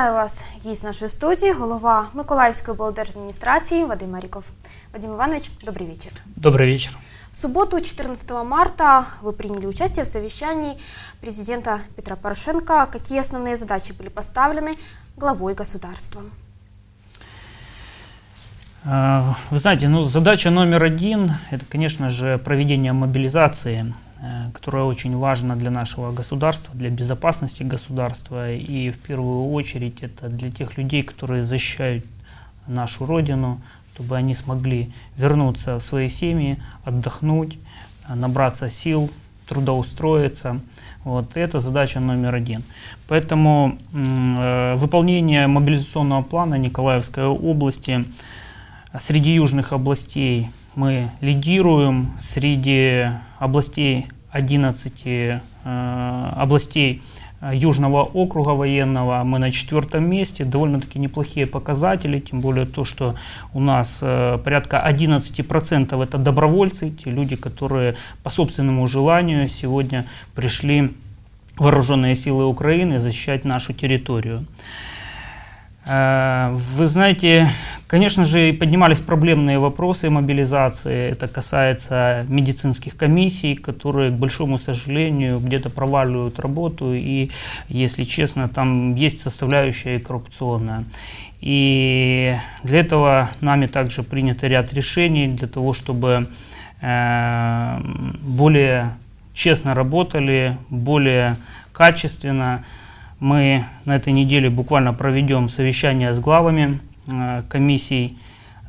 Вітаю вас, гість нашої студії, голова Миколаївської облдержадміністрації Вадим Маріков. Вадим Иванович, добрый вечер. Добрый вечер. В субботу, 14 марта, вы приняли участие в совещании президента Петра Порошенко. Какие основные задачи были поставлены главой государства? Э, Вы знаете, ну, задача номер один – это, конечно же, проведение мобилизации, э, которая очень важна для нашего государства, для безопасности государства. И в первую очередь это для тех людей, которые защищают нашу Родину, чтобы они смогли вернуться в свои семьи, отдохнуть, э, набраться сил, трудоустроиться. Вот это задача номер один. Поэтому э, выполнение мобилизационного плана Николаевской области Среди южных областей мы лидируем, среди областей 11 э, областей э, Южного округа военного мы на четвертом месте, довольно-таки неплохие показатели, тем более то, что у нас э, порядка 11% это добровольцы, те люди, которые по собственному желанию сегодня пришли вооруженные силы Украины защищать нашу территорию. Э, Вы знаете, конечно же, поднимались проблемные вопросы мобилизации. Это касается медицинских комиссий, которые, к большому сожалению, где-то проваливают работу. И, если честно, там есть составляющая коррупционная. И для этого нами также принят ряд решений для того, чтобы э, более честно работали, более качественно. Мы на этой неделе буквально проведем совещание с главами э, комиссий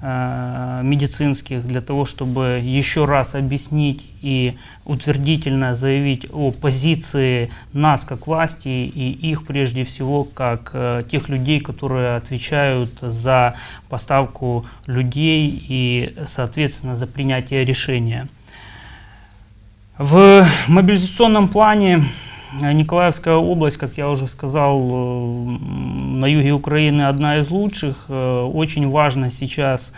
э, медицинских для того, чтобы еще раз объяснить и утвердительно заявить о позиции нас как власти и их прежде всего как э, тех людей, которые отвечают за поставку людей и соответственно за принятие решения. В мобилизационном плане Николаевская область, как я уже сказал, э, на юге Украины одна из лучших. Э, Очень важно сейчас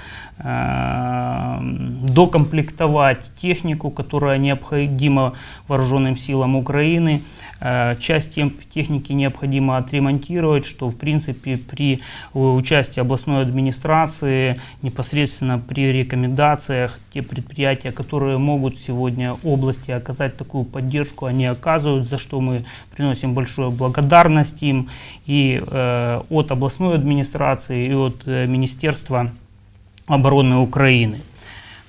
докомплектовать технику, которая необходима вооруженным силам Украины. Э, Часть техники необходимо отремонтировать, что в принципе при э, участии областной администрации, непосредственно при рекомендациях, те предприятия, которые могут сегодня области оказать такую поддержку, они оказывают, за что мы приносим большую благодарность им и э, от областной администрации, и от э, Министерства обороны Украины.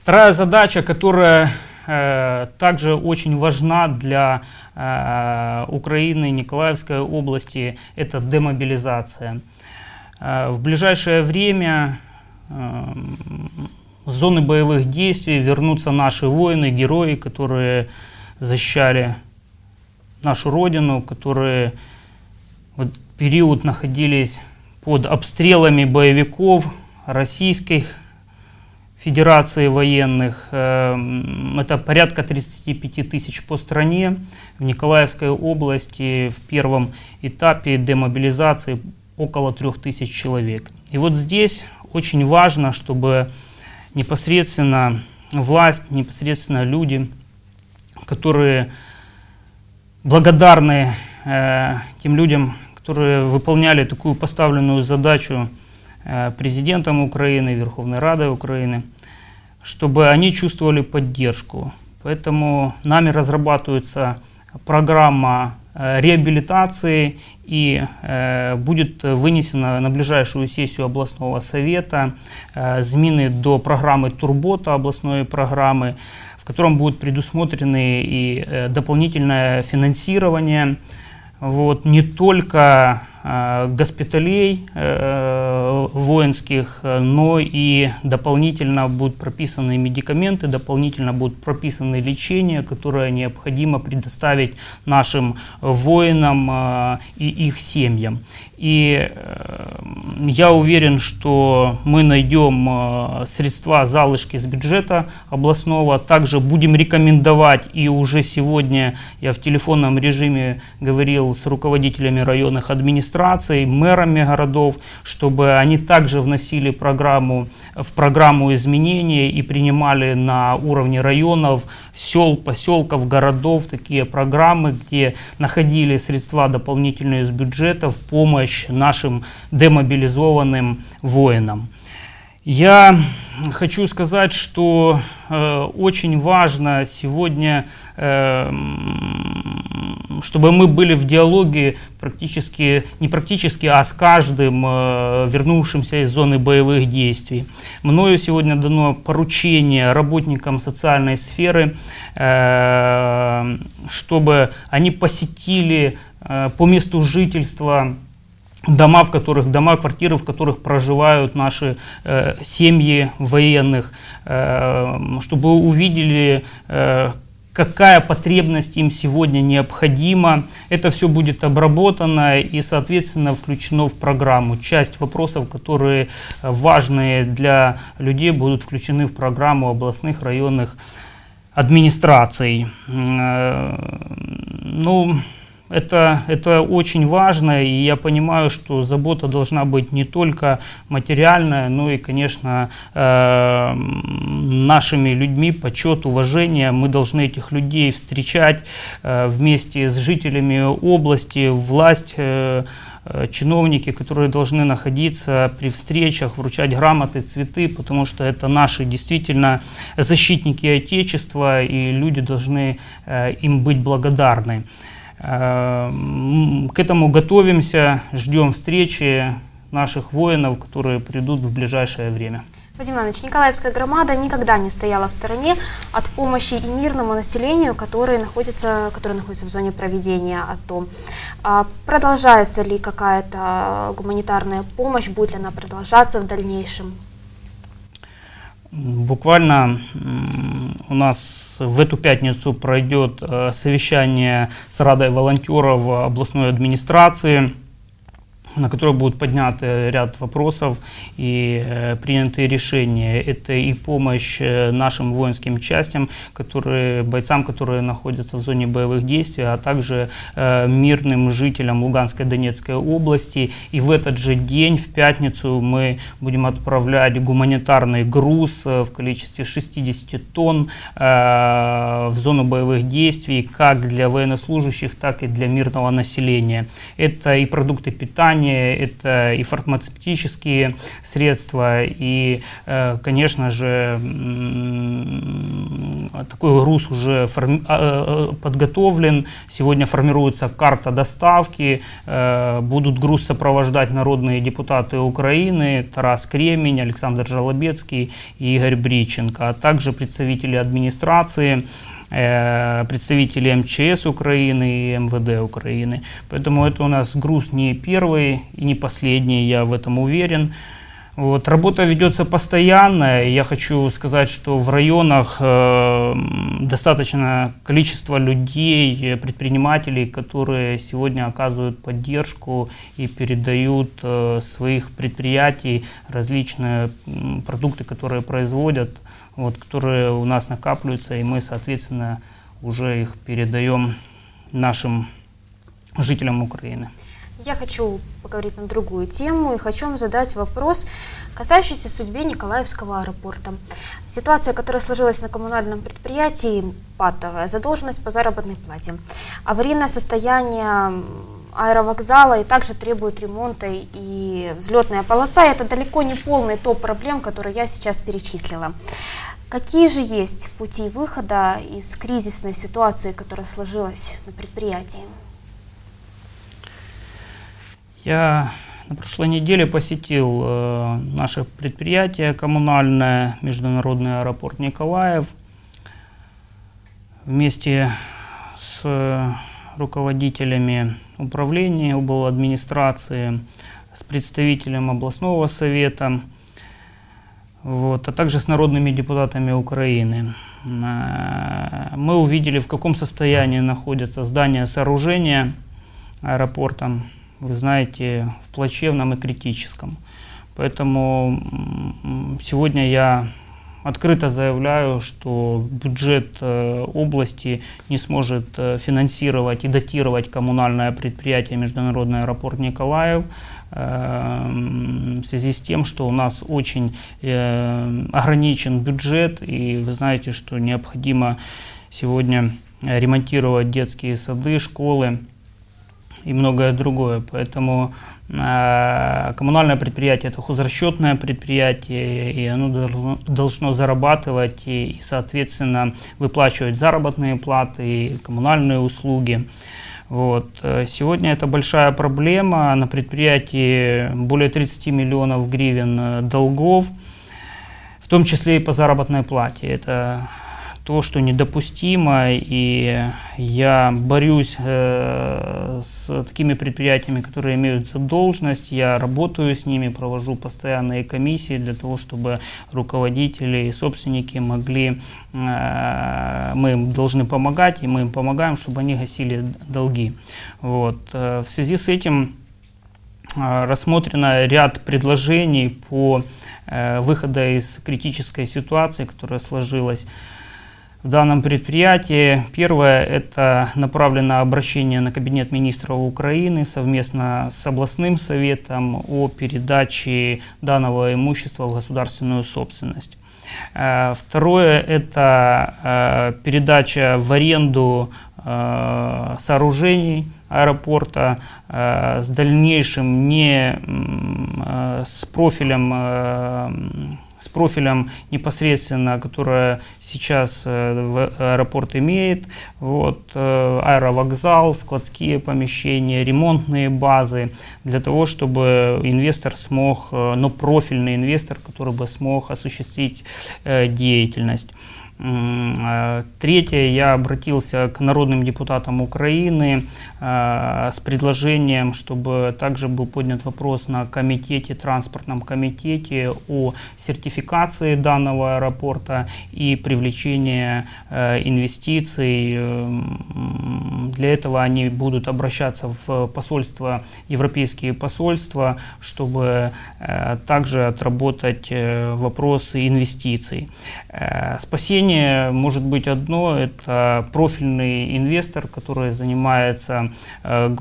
Вторая задача, которая э, также очень важна для э, Украины, Николаевской области, это демобилизация. Э, В ближайшее время э, с зоны боевых действий вернутся наши воины, герои, которые защищали нашу родину, которые вот период находились под обстрелами боевиков Российской Федерации военных. Эм, Это порядка 35 тысяч по стране. В Николаевской области в первом этапе демобилизации около 3 тысяч человек. И вот здесь очень важно, чтобы непосредственно власть, непосредственно люди, которые благодарны э, тем людям, которые выполняли такую поставленную задачу э, президентом Украины, Верховной Радой Украины, чтобы они чувствовали поддержку. Поэтому нами разрабатывается программа э, реабилитации и э, будет вынесена на ближайшую сессию областного совета э, змины до программы Турбота областной программы, в котором будут предусмотрены и дополнительное финансирование вот, не только госпиталей э, воинских, э, но и дополнительно будут прописаны медикаменты, дополнительно будут прописаны лечение, которое необходимо предоставить нашим воинам э, и их семьям. И э, я уверен, что мы найдем э, средства, залышки с бюджета областного. Также будем рекомендовать, и уже сегодня я в телефонном режиме говорил с руководителями районных администраций, администрацией, мэрами городов, чтобы они также вносили программу, в программу изменений и принимали на уровне районов, сел, поселков, городов такие программы, где находили средства дополнительные из бюджета в помощь нашим демобилизованным воинам. Я хочу сказать, что э, очень важно сегодня, э, чтобы мы были в диалоге практически, не практически, а с каждым э, вернувшимся из зоны боевых действий. Мною сегодня дано поручение работникам социальной сферы, э, чтобы они посетили э, по месту жительства дома, в которых, дома, квартиры, в которых проживают наши э, семьи военных, э, чтобы увидели, э, какая потребность им сегодня необходима. Это все будет обработано и, соответственно, включено в программу. Часть вопросов, которые важные для людей, будут включены в программу областных районных администраций. Э, ну, это, это очень важно, и я понимаю, что забота должна быть не только материальная, но и, конечно, э, нашими людьми, почет, уважение. Мы должны этих людей встречать э, вместе с жителями области, власть. Э, э чиновники, которые должны находиться при встречах, вручать грамоты, цветы, потому что это наши действительно защитники Отечества, и люди должны э, им быть благодарны. Э, к этому готовимся, ждем встречи наших воинов, которые придут в ближайшее время. Вадим Иванович, Николаевская громада никогда не стояла в стороне от помощи и мирному населению, которое находится, которое находится в зоне проведения АТО. А продолжается ли какая-то гуманитарная помощь, будет ли она продолжаться в дальнейшем? Буквально у нас в эту пятницу пройдет э, совещание с Радой волонтеров областной администрации на которой будут подняты ряд вопросов и э, приняты решения. Это и помощь э, нашим воинским частям, которые, бойцам, которые находятся в зоне боевых действий, а также э, мирным жителям Луганской Донецкой области. И в этот же день, в пятницу, мы будем отправлять гуманитарный груз э, в количестве 60 тонн э, в зону боевых действий, как для военнослужащих, так и для мирного населения. Это и продукты питания, питания, это и фармацевтические средства, и, э, конечно же, такой груз уже а, э, подготовлен. Сегодня формируется карта доставки, э, будут груз сопровождать народные депутаты Украины, Тарас Кремень, Александр Жалобецкий и Игорь Бриченко, а также представители администрации. Э, представители МЧС Украины и МВД Украины. Поэтому это у нас груз не первый и не последний, я в этом уверен. Вот, работа ведется постоянно. Я хочу сказать, что в районах э, достаточно количество людей, предпринимателей, которые сегодня оказывают поддержку и передают э, своих предприятий различные э, продукты, которые производят вот, которые у нас накапливаются, и мы, соответственно, уже их передаем нашим жителям Украины. Я хочу поговорить на другую тему и хочу вам задать вопрос, касающийся судьбы Николаевского аэропорта. Ситуация, которая сложилась на коммунальном предприятии, патовая, задолженность по заработной плате, аварийное состояние аэровокзала и также требует ремонта и взлетная полоса. Это далеко не полный топ проблем, которые я сейчас перечислила. Какие же есть пути выхода из кризисной ситуации, которая сложилась на предприятии? Я на прошлой неделе посетил э, наше предприятие коммунальное, Международный аэропорт Николаев. Вместе с руководителями управления, обл. администрации, с представителем областного совета – вот, а также с народными депутатами Украины. Э, мы увидели, в каком состоянии находятся здания сооружения аэропорта, вы знаете, в плачевном и критическом. Поэтому сегодня я открыто заявляю, что бюджет э, области не сможет э, финансировать и датировать коммунальное предприятие Международный аэропорт Николаев э, в связи с тем, что у нас очень ограничен бюджет, и вы знаете, что необходимо сегодня ремонтировать детские сады, школы и многое другое. Поэтому э, коммунальное предприятие это хозрасчетное предприятие, и оно должно, должно зарабатывать и, и, соответственно, выплачивать заработные платы и коммунальные услуги. Вот. Э, сегодня это большая проблема. На предприятии более 30 миллионов гривен э, долгов, в том числе и по заработной плате. Это то, что недопустимо, и я борюсь э, с такими предприятиями, которые имеют задолженность, я работаю с ними, провожу постоянные комиссии для того, чтобы руководители и собственники могли, э, мы им должны помогать, и мы им помогаем, чтобы они гасили долги. Вот. Э, в связи с этим э, рассмотрено ряд предложений по э, выхода из критической ситуации, которая сложилась в данном предприятии. Первое – это направлено обращение на Кабинет министров Украины совместно с областным советом о передаче данного имущества в государственную собственность. Э, второе – это э, передача в аренду э, сооружений аэропорта с дальнейшим не с профилем с профилем непосредственно, которое сейчас э, аэропорт имеет. Вот, э, аэровокзал, складские помещения, ремонтные базы, для того, чтобы инвестор смог, э, но профильный инвестор, который бы смог осуществить деятельность. А, третье, я обратился к народным депутатам Украины а, с предложением, чтобы также был поднят вопрос на комитете, транспортном комитете о сертификации данного аэропорта и привлечении а, инвестиций. Для этого они будут обращаться в посольство, европейские посольства, чтобы также отработать э, вопросы инвестиций. Э, спасение решение может быть одно, это профильный инвестор, который занимается э,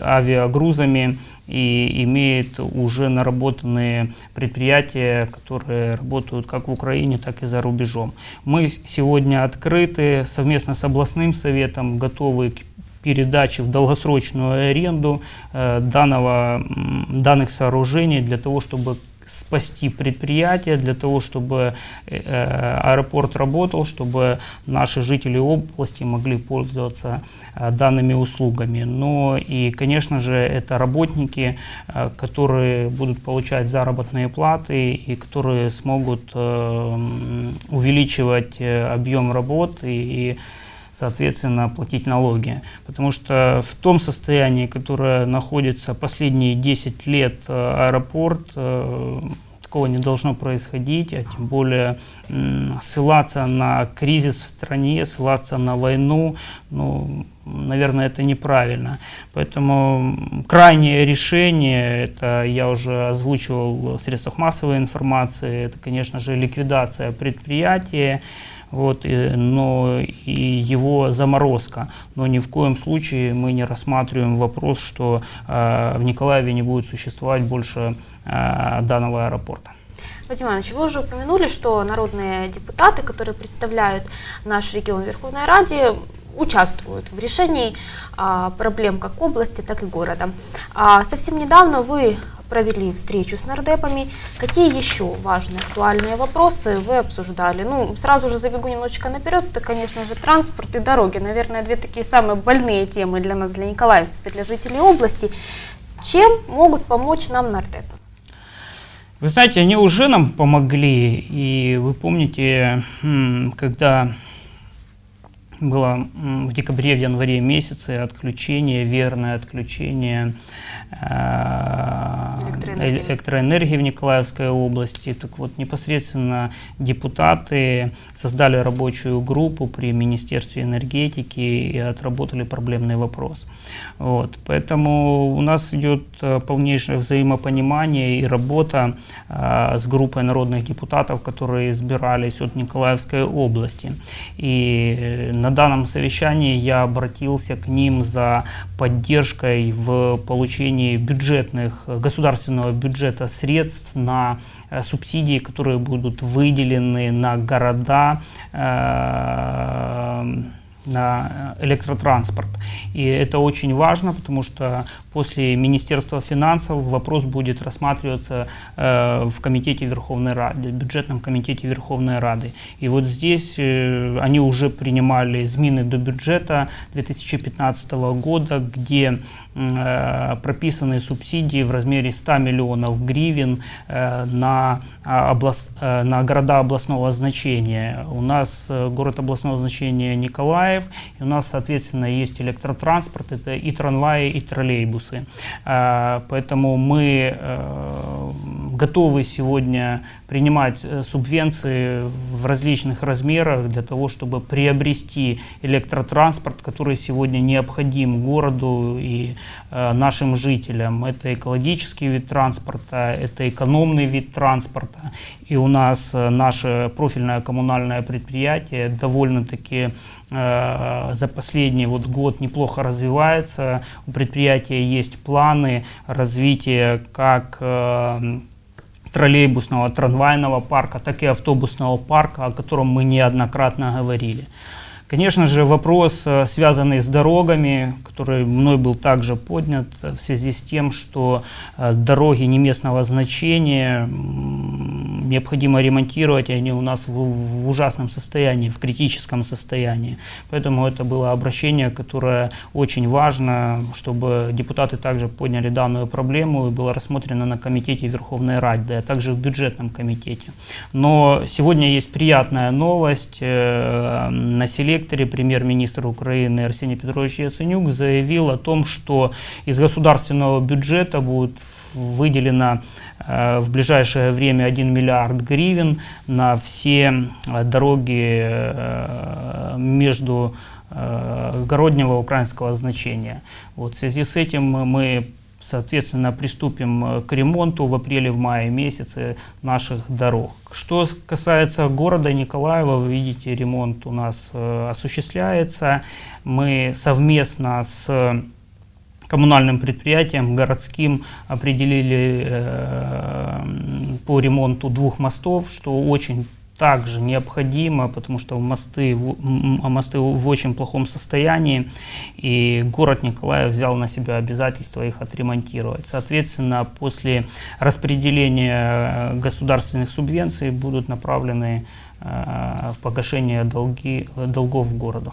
авиагрузами и имеет уже наработанные предприятия, которые работают как в Украине, так и за рубежом. Мы сегодня открыты совместно с областным советом, готовы к передаче в долгосрочную аренду э, данного, данных сооружений для того, чтобы спасти предприятие, для того, чтобы э, аэропорт работал, чтобы наши жители области могли пользоваться э, данными услугами. Но и, конечно же, это работники, э, которые будут получать заработные платы и которые смогут увеличивать объем работы и соответственно, платить налоги. Потому что в том состоянии, которое находится последние 10 лет э, аэропорт, э, такого не должно происходить, а тем более ссылаться на кризис в стране, ссылаться на войну, ну, наверное, это неправильно. Поэтому крайнее решение, это я уже озвучивал в средствах массовой информации, это, конечно же, ликвидация предприятия, вот, но и его заморозка. Но ни в коем случае мы не рассматриваем вопрос, что э, в Николаеве не будет существовать больше э, данного аэропорта. Вадим Иванович, вы уже упомянули, что народные депутаты, которые представляют наш регион в Верховной Раде, участвуют в решении а, проблем как области, так и города. А, совсем недавно вы провели встречу с нардепами. Какие еще важные актуальные вопросы вы обсуждали? Ну, сразу же забегу немножечко наперед, это, конечно же, транспорт и дороги. Наверное, две такие самые больные темы для нас, для николаевцев для жителей области. Чем могут помочь нам нардепы? Вы знаете, они уже нам помогли, и вы помните, когда было в декабре, в январе месяце отключение, верное отключение э, Электроэнергии. эле- электроэнергии в Николаевской области. Так вот, непосредственно депутаты создали рабочую группу при Министерстве энергетики и отработали проблемный вопрос. Вот. Поэтому у нас идет э, полнейшее взаимопонимание и работа э, с группой народных депутатов, которые избирались от Николаевской области. И э, на данном совещании я обратился к ним за поддержкой в получении бюджетных, государственного бюджета средств на э, субсидии, которые будут выделены на города, э, на электротранспорт. И это очень важно, потому что после Министерства финансов вопрос будет рассматриваться э, в Комитете Верховной Рады, бюджетном комитете Верховной Рады. И вот здесь э, они уже принимали измены до бюджета 2015 года, где э, прописаны субсидии в размере 100 миллионов гривен э, на, а, облас- э, на города областного значения. У нас э, город областного значения Николаев, и у нас, соответственно, есть электротранспорт, это и трамваи, и троллейбусы. Э, Поэтому мы э, готовы сегодня принимать э, субвенции в различных размерах для того, чтобы приобрести электротранспорт, который сегодня необходим городу и э, нашим жителям. Это экологический вид транспорта, это экономный вид транспорта. И у нас э, наше профильное коммунальное предприятие довольно-таки за последний вот год неплохо развивается. У предприятия есть планы развития как троллейбусного, трамвайного парка, так и автобусного парка, о котором мы неоднократно говорили. Конечно же, вопрос, э, связанный с дорогами, который мной был также поднят э, в связи с тем, что э, дороги не местного значения необходимо ремонтировать, и они у нас в, в ужасном состоянии, в критическом состоянии. Поэтому это было обращение, которое очень важно, чтобы депутаты также подняли данную проблему и было рассмотрено на комитете Верховной Рады, а также в бюджетном комитете. Но сегодня есть приятная новость. Э, На селекторе премьер-министр Украины Арсений Петрович Яценюк заявил о том, что из государственного бюджета будет выделено э, в ближайшее время 1 миллиард гривен на все э, дороги э, между городнего украинского значения. Вот в связи с этим мы соответственно, приступим к ремонту в апреле-мае месяце наших дорог. Что касается города Николаева, вы видите, ремонт у нас осуществляется. Мы совместно с коммунальным предприятием городским определили э, по ремонту двух мостов, что очень также необходимо, потому что мосты, мосты в очень плохом состоянии, и город Николаев взял на себя обязательство их отремонтировать. Соответственно, после распределения государственных субвенций будут направлены э, в погашение долги, долгов городу.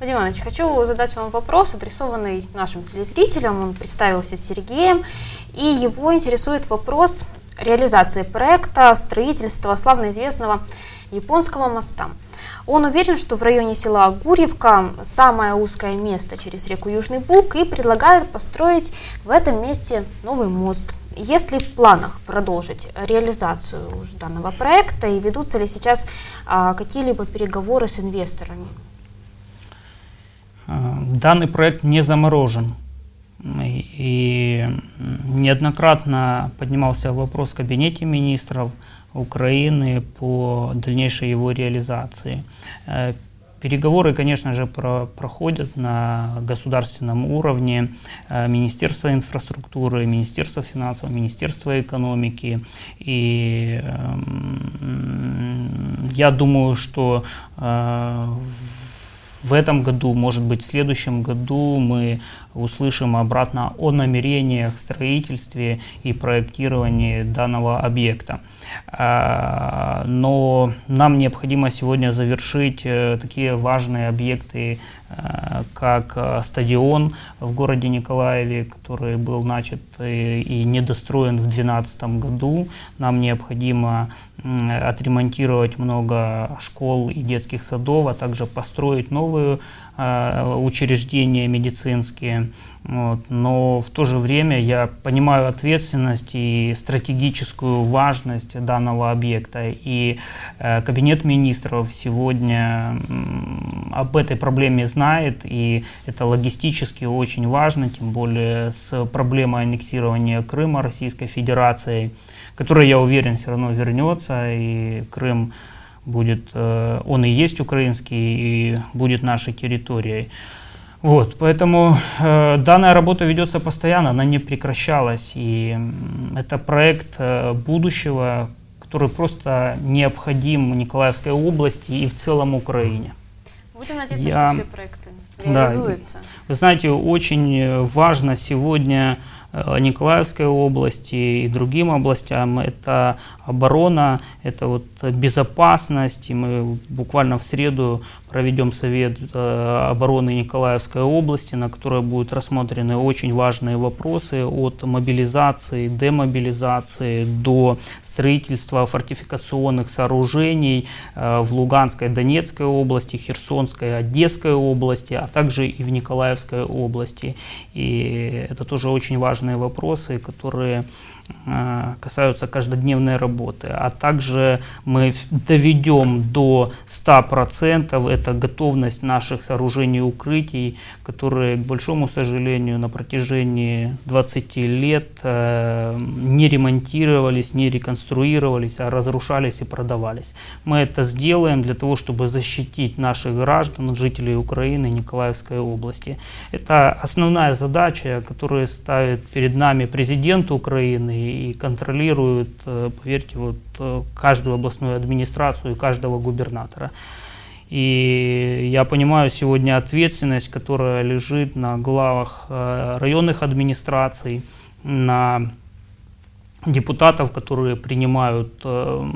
Вадим Иванович, хочу задать вам вопрос, адресованный нашим телезрителям. Он представился Сергеем, и его интересует вопрос реализации проекта строительства славно известного японского моста. Он уверен, что в районе села Гурьевка самое узкое место через реку Южный Буг и предлагает построить в этом месте новый мост. Есть ли в планах продолжить реализацию данного проекта и ведутся ли сейчас а, какие-либо переговоры с инвесторами? Э, Данный проект не заморожен. И неоднократно поднимался вопрос в Кабинете министров Украины по дальнейшей его реализации. Э, Переговоры, конечно же, про- проходят на государственном уровне. Э, Министерство инфраструктуры, Министерство финансов, Министерство экономики. И эм, я думаю, что э, в этом году, может быть, в следующем году мы услышим обратно о намерениях, строительстве и проектировании данного объекта. А, Но нам необходимо сегодня завершить э, такие важные объекты, э, как э, стадион в городе Николаеве, который был начат и недостроен в 2012 году. Нам необходимо отремонтировать много школ и детских садов, а также построить новые новые э, учреждения медицинские. Вот. Но в то же время я понимаю ответственность и стратегическую важность данного объекта. И э, Кабинет министров сегодня об этой проблеме знает, и это логистически очень важно, тем более с проблемой аннексирования Крыма Российской Федерацией, которая, я уверен, все равно вернется, и Крым будет, э, он и есть украинский, и будет нашей территорией. Вот, поэтому э, данная работа ведется постоянно, она не прекращалась, и это проект э, будущего, который просто необходим Николаевской области и в целом Украине. Будем надеяться, Я- что все проекты Да, реализуются. Вы знаете, очень важно сегодня Николаевской области и другим областям это оборона, это вот безопасность. И мы буквально в среду проведем совет э, обороны Николаевской области, на которой будут рассмотрены очень важные вопросы от мобилизации, демобилизации до строительства фортификационных сооружений э, в Луганской, Донецкой области, Херсонской, Одесской области, а также и в Николаевской области. И это тоже очень важные вопросы, которые э, касаются каждодневной работы. А также мы доведем до 100% это готовность наших сооружений и укрытий, которые, к большому сожалению, на протяжении 20 лет э, не ремонтировались, не реконструировались, а разрушались и продавались. Мы это сделаем для того, чтобы защитить наших граждан, жителей Украины, Николаевской области. Это основная задача, которую ставит перед нами президент Украины и контролирует, э, поверьте, вот э, каждую областную администрацию и каждого губернатора. И я понимаю сегодня ответственность, которая лежит на главах э, районных администраций, на депутатов, которые принимают э,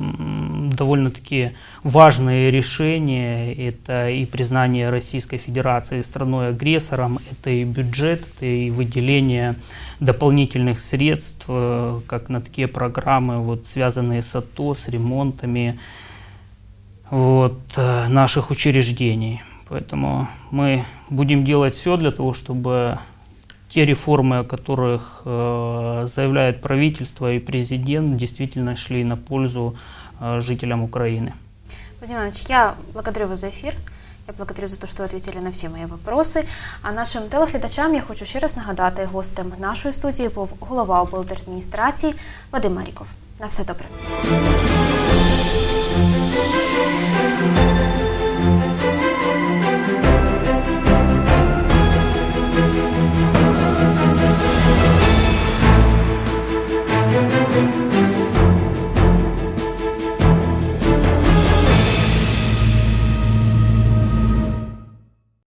довольно-таки важные решения. Это и признание Российской Федерации страной-агрессором, это и бюджет, это и выделение дополнительных средств, э, как на такие программы, вот, связанные с АТО, с ремонтами вот, э, наших учреждений. Поэтому мы будем делать все для того, чтобы те реформы, о которых э, заявляет правительство и президент, действительно шли на пользу э, жителям Украины. Владимир Иванович, я благодарю вас за ефір. Я благодарю за те, що ви відповіли на всі мої вопроси. А нашим телеглядачам я хочу ще раз нагадати, гостем нашої студії був голова облдержадміністрації Вадим Маріков. На все добре. Thank you.